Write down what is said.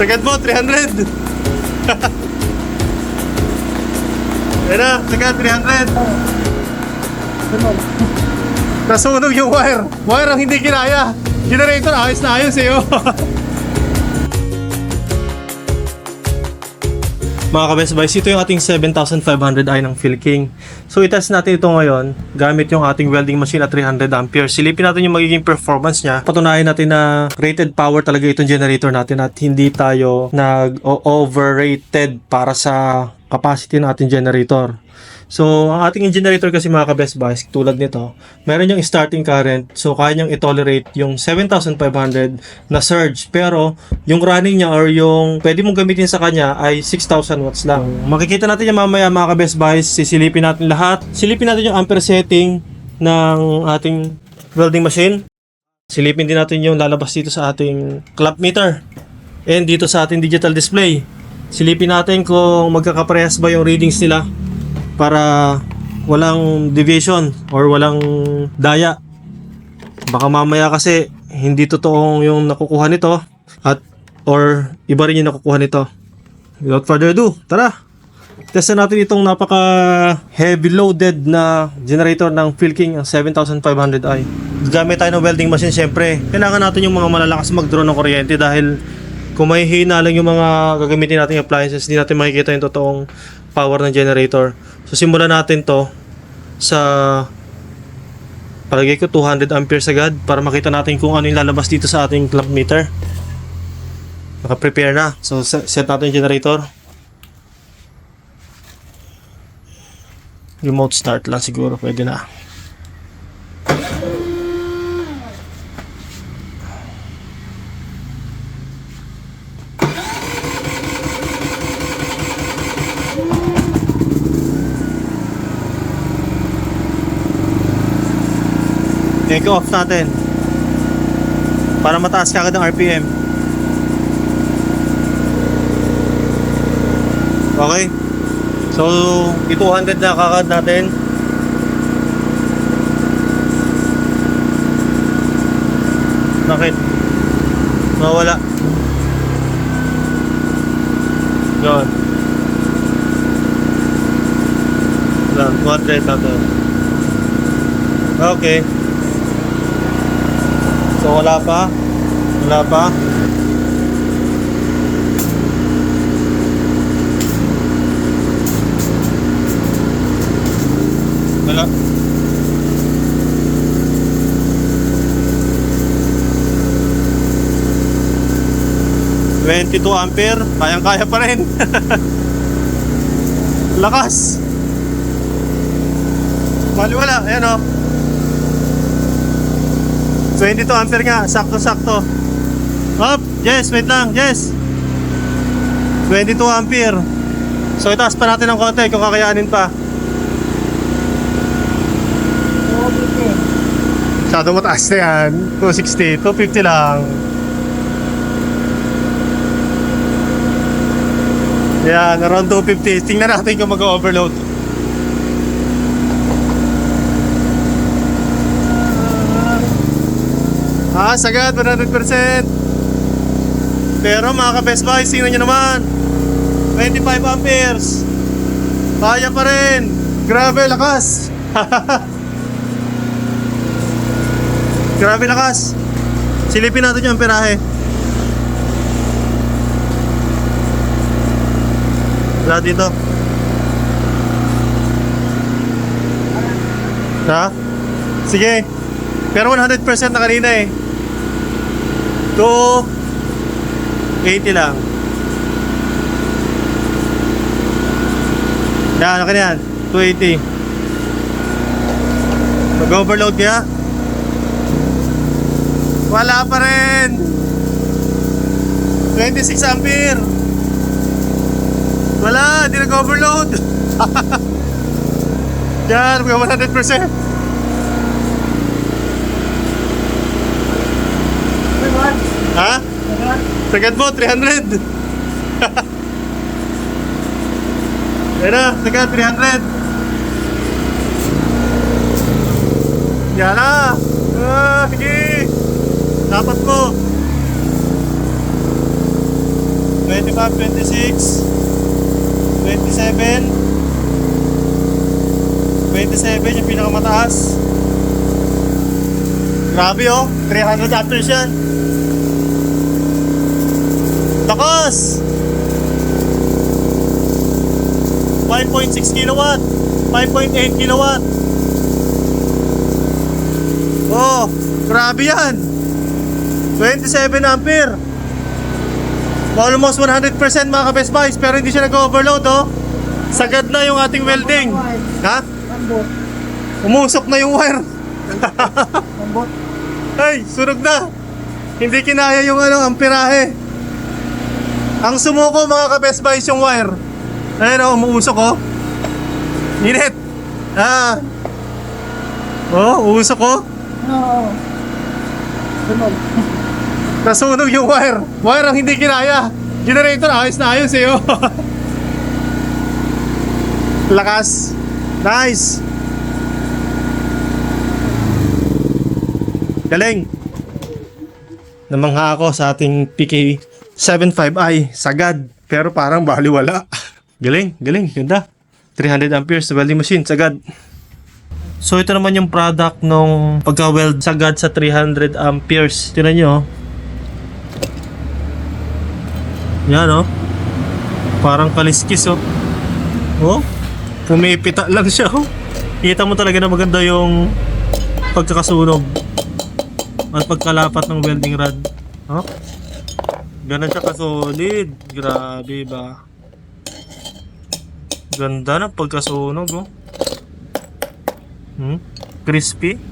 Sagad mo, 300. Ayan na, sagad, 300. Nasunog yung wire. Wire ang hindi kinaya. Generator, ayos na ayos eh. oh. Mga ka-best buys, ito yung ating 7500i ng Philking. So, itest natin ito ngayon gamit yung ating welding machine at 300 amperes. Silipin natin yung magiging performance niya. Patunayan natin na rated power talaga itong generator natin at hindi tayo nag-overrated para sa capacity ng ating generator. So, ang ating generator kasi mga ka-best buys, tulad nito, meron yung starting current. So, kaya niyang i-tolerate yung 7,500 na surge. Pero, yung running niya or yung pwede mong gamitin sa kanya ay 6,000 watts lang. Makikita natin yung mamaya mga ka-best buys. Sisilipin natin lahat. Silipin natin yung ampere setting ng ating welding machine. Silipin din natin yung lalabas dito sa ating clamp meter. And dito sa ating digital display. Silipin natin kung magkakaparehas ba yung readings nila para walang deviation or walang daya. Baka mamaya kasi hindi totoong yung nakukuha nito at or iba rin yung nakukuha nito. Without further ado, tara! Testin natin itong napaka heavy loaded na generator ng Philking ang 7500i. Gamit tayo ng welding machine syempre. Kailangan natin yung mga malalakas mag-draw ng kuryente dahil kung may hina lang yung mga gagamitin nating appliances, hindi natin makikita yung totoong power ng generator. So simulan natin to sa palagay ko 200 amperes agad para makita natin kung ano yung lalabas dito sa ating clamp meter. Naka-prepare na. So se- set natin yung generator. Remote start lang siguro pwede na. Take off natin. Para mataas ka agad ang RPM. Okay. So, i-200 na kakad natin. Bakit? Nawala. Yun. Lang, 200 na to. Okay. So wala pa. Wala pa. Wala. Twenty-two ampere, kayang-kaya pa rin. Lakas. Bali wala, ayan o. 22 ampere nga, sakto-sakto. Up, yes, wait lang, yes. 22 ampere. So itaas pa natin ng konti kung kakayanin pa. Masyado mataas na yan. 260, 250 lang. Yan, around 250. Tingnan natin kung mag-overload. Ah, sagad, 100%. Pero mga ka-best buy, tingnan nyo naman. 25 amperes. Kaya pa rin. Grabe, lakas. Grabe, lakas. Silipin natin yung amperahe. Wala dito. Ha? Sige. Pero 100% na kanina eh. 280 lang. Yan, ano ka na yan? 280. Mag-overload kaya? Wala pa rin. 26 ampere. Wala, hindi nag-overload. Yan, mag 100%. Ha? Sagad mo, 300. Yan na, sagad, 300. Yan na. Ah, sige. Dapat mo. 25, 26, 27, 27 yung pinakamataas. Grabe oh, 300 amperes yan. Takas! 5.6 kilowatt, 5.8 kilowatt. Oh, grabe yan. 27 ampere. Almost 100% mga ka-best buys, pero hindi siya nag-overload oh. Sagad na yung ating welding. Ha? Umusok na yung wire. Ay, sunog na. Hindi kinaya yung ano, amperahe. Ang sumuko mga ka-best buys yung wire. Ayun oh, umuusok oh. Init. Ah. Oh, uusok oh. Oo. Sunog. Nasunog yung wire. Wire ang hindi kinaya. Generator, ayos na ayos eh. oh. Lakas. Nice. Galing. Namangha ako sa ating PK 75i sagad. Pero parang baliwala. Galing, galing, ganda. 300 amperes welding machine, sagad. So ito naman yung product nung pagka-weld sagad sa 300 amperes. Tingnan nyo. oh. Yan oh. Parang kaliskis oh. Oh. Pumipita lang siya oh. Kita mo talaga na maganda yung pagkakasunog at pagkalapat ng welding rod. Oh. Ganun siya kasolid. Grabe ba? Ganda ng pagkasunog oh. Hmm? Crispy.